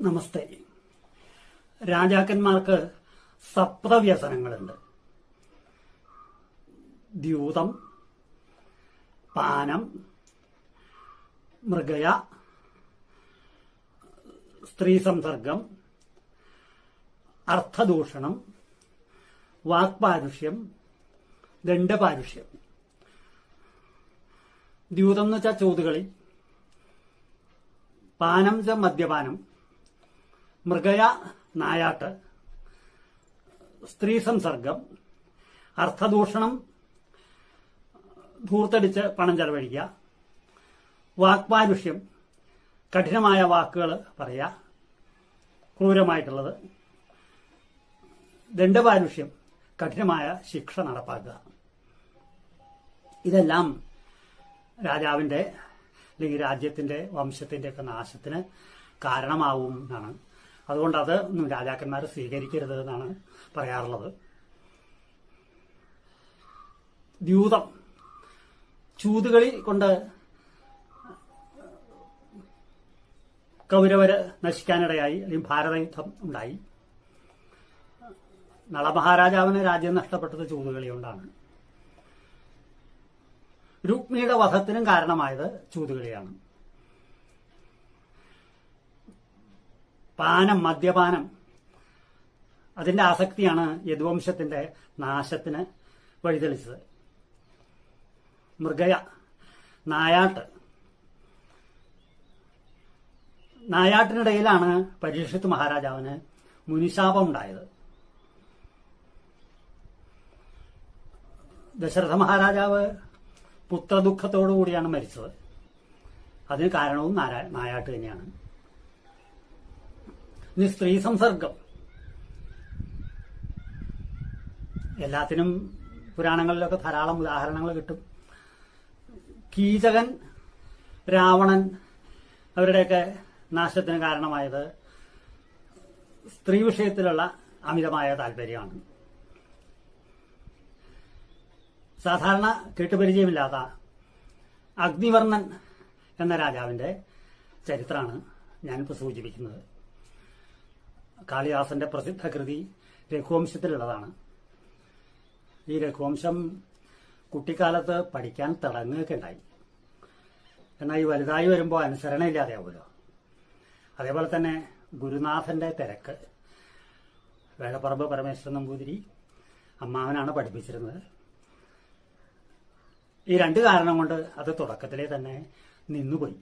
നമസ്തേ. രാജാക്കന്മാർക്ക് സപ്തവ്യസനങ്ങളുണ്ട്. ദ്യൂതം പാനം മൃഗയ സ്ത്രീ സംസർഗം അർത്ഥദൂഷണം വാക്പാരുഷ്യം ദണ്ഡപാരുഷ്യം. ദ്യൂതം എന്ന് വെച്ചാൽ ചൂതുകളി പാനം ച മദ്യപാനം. മൃഗയ നായാട്ട്. സ്ത്രീ സംസർഗം അർത്ഥദൂഷണം. ധൂർത്തടിച്ച് പണം ചെലവഴിക്കുക. വാക്പാരുഷ്യം. കഠിനമായ വാക്കുകൾ പറയുക. ക്രൂരമായിട്ടുള്ളത്. ദണ്ഡപാരുഷ്യം. കഠിനമായ ശിക്ഷ നടപ്പാക്കുക. ഇതെല്ലാം രാജാവിന്റെ അല്ലെങ്കിൽ രാജ്യത്തിന്റെ വംശത്തിന്റെ ഒക്കെ നാശത്തിന് കാരണമാവും എന്നാണ് അതുകൊണ്ട് അത് രാജാക്കന്മാർ സ്വീകരിക്കരുത് എന്നാണ് പറയാറുള്ളത്. ദ്യൂതം ചൂതുകളി കൊണ്ട് കൗരവര് നശിക്കാനിടയായി അല്ലെങ്കിൽ ഭാരതയുദ്ധം ഉണ്ടായി. നളമഹാരാജാവിന് രാജ്യം നഷ്ടപ്പെട്ടത് ചൂതുകളി കൊണ്ടാണ്. രുക്മിണിയുടെ വധത്തിനും കാരണമായത് ചൂതുകളിയാണ്. പാനം മദ്യപാനം. അതിന്റെ ആസക്തിയാണ് യദുവംശത്തിന്റെ നാശത്തിന് വഴിതെളിച്ചത്. മൃഗയ നായാട്ട്. നായാട്ടിനിടയിലാണ് പരീക്ഷിത് മഹാരാജാവിന് മുനിശാപം ഉണ്ടായത് ദശരഥ മഹാരാജാവ് പുത്രദുഃഖത്തോടു കൂടിയാണ് മരിച്ചത്. അതിന് കാരണവും നായാട്ട് തന്നെയാണ്. ഇനി സ്ത്രീ സംസർഗം. എല്ലാത്തിനും പുരാണങ്ങളിലൊക്കെ ധാരാളം ഉദാഹരണങ്ങൾ കിട്ടും. കീചകൻ രാവണൻ അവരുടെയൊക്കെ നാശത്തിന് കാരണമായത് സ്ത്രീ വിഷയത്തിലുള്ള അമിതമായ താല്പര്യമാണ്. സാധാരണ കേട്ടുപരിചയമില്ലാത്ത അഗ്നിവർണൻ എന്ന രാജാവിന്റെ ചരിത്രമാണ് ഞാനിപ്പോൾ സൂചിപ്പിക്കുന്നത്. കാളിദാസന്റെ പ്രസിദ്ധ കൃതി രഘുവംശത്തിലുള്ളതാണ്. ഈ രഘുവംശം കുട്ടിക്കാലത്ത് പഠിക്കാൻ തിളങ്ങുകയൊക്കെ ഉണ്ടായി. എന്നാൽ ഈ വലുതായി വരുമ്പോൾ അനുസരണയില്ലാതെയാവുമല്ലോ. അതേപോലെ തന്നെ ഗുരുനാഥന്റെ തിരക്ക്. വേളപ്പറമ്പ് പരമേശ്വരൻ നമ്പൂതിരി അമ്മാവനാണ് പഠിപ്പിച്ചിരുന്നത്. ഈ രണ്ട് കാരണം കൊണ്ട് അത് തുടക്കത്തിലെ തന്നെ നിന്നുപോയി.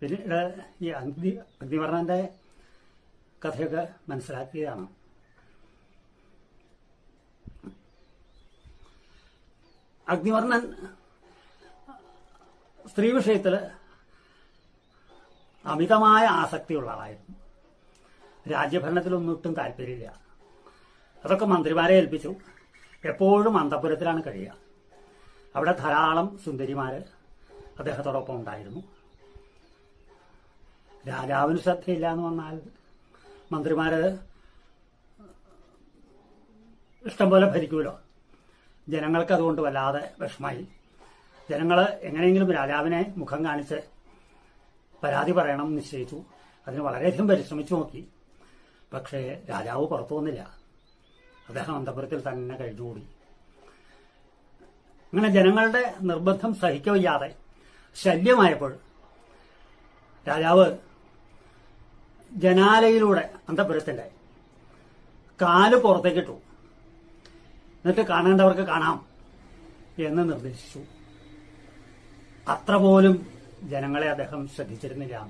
പിന്നീട് ഈ അഗ്നി അഗ്നിവർണന്റെ കഥയൊക്കെ മനസ്സിലാക്കിയതാണ് അഗ്നിവർണൻ സ്ത്രീ വിഷയത്തിൽ അമിതമായ ആസക്തിയുള്ള ആളായിരുന്നു. രാജ്യഭരണത്തിലൊന്നും ഒട്ടും താല്പര്യമില്ല. അതൊക്കെ മന്ത്രിമാരെ ഏൽപ്പിച്ചു. എപ്പോഴും അന്തപുരത്തിലാണ് കഴിയുക. അവിടെ ധാരാളം സുന്ദരിമാര് അദ്ദേഹത്തോടൊപ്പം ഉണ്ടായിരുന്നു. രാജാവിന് ശ്രദ്ധയില്ല എന്ന് വന്നാൽ മന്ത്രിമാര് ഇഷ്ടംപോലെ ഭരിക്കൂലോ ജനങ്ങൾക്ക് അതുകൊണ്ട് വല്ലാതെ വിഷമായി. ജനങ്ങൾ എങ്ങനെയെങ്കിലും രാജാവിനെ മുഖം കാണിച്ച് പരാതി പറയണം നിശ്ചയിച്ചു. അതിന് വളരെയധികം പരിശ്രമിച്ചു നോക്കി. പക്ഷേ രാജാവ് പുറത്തു വന്നില്ല. അദ്ദേഹം അന്തപുരത്തിൽ തന്നെ കഴിഞ്ഞുകൂടി അങ്ങനെ ജനങ്ങളുടെ നിർബന്ധം സഹിക്കവയ്യാതെ ശല്യമായപ്പോൾ രാജാവ് ജനാലയിലൂടെ അന്തപുരത്തിന്റെ കാൽ പുറത്തേക്കിട്ടു എന്നിട്ട് കാണേണ്ടവർക്ക് കാണാം എന്ന് നിർദ്ദേശിച്ചു. അത്ര പോലും ജനങ്ങളെ അദ്ദേഹം ശ്രദ്ധിച്ചിരുന്നില്ല.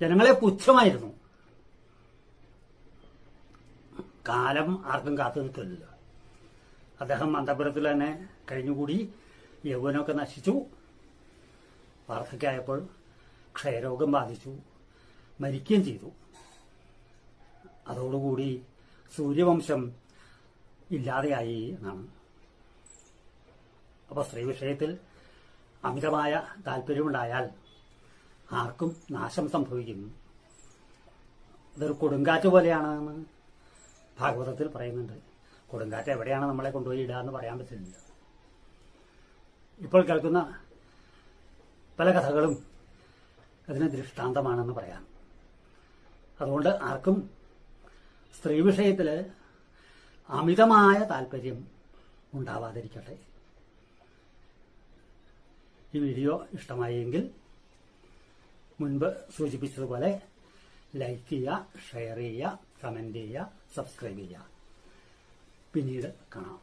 ജനങ്ങളെ പുച്ഛമായിരുന്നു. കാലം ആർക്കും കാത്തു നിൽക്കില്ല. അദ്ദേഹം അന്തപുരത്തിൽ തന്നെ കഴിഞ്ഞുകൂടി യൗവനമൊക്കെ നശിച്ചു. വാർദ്ധക്യമായപ്പോൾ ക്ഷയരോഗം ബാധിച്ചു. മരിക്കുകയും ചെയ്തു. അതോടുകൂടി സൂര്യവംശം ഇല്ലാതെയായി എന്നാണ്. അപ്പൊ സ്ത്രീ വിഷയത്തിൽ അമിതമായ താല്പര്യമുണ്ടായാൽ ആർക്കും നാശം സംഭവിക്കും. ഇതൊരു കൊടുങ്കാറ്റ് പോലെയാണെന്ന് ഭാഗവതത്തിൽ പറയുന്നുണ്ട്. കൊടുങ്കാറ്റ് എവിടെയാണ് നമ്മളെ കൊണ്ടുപോയി ഇടുക എന്ന് പറയാൻ പറ്റില്ല. ഇപ്പോൾ കേൾക്കുന്ന പല കഥകളും അതിന് ദൃഷ്ടാന്തമാണെന്ന് പറയാം. അതുകൊണ്ട് ആർക്കും സ്ത്രീ വിഷയത്തിൽ അമിതമായ താല്പര്യം ഉണ്ടാവാതിരിക്കട്ടെ. ഈ വീഡിയോ ഇഷ്ടമായെങ്കിൽ മുൻപ് സൂചിപ്പിച്ചതുപോലെ ലൈക്ക് ചെയ്യുക ഷെയർ ചെയ്യുക കമന്റ് ചെയ്യുക സബ്സ്ക്രൈബ് ചെയ്യുക. പിന്നീട് കാണാം.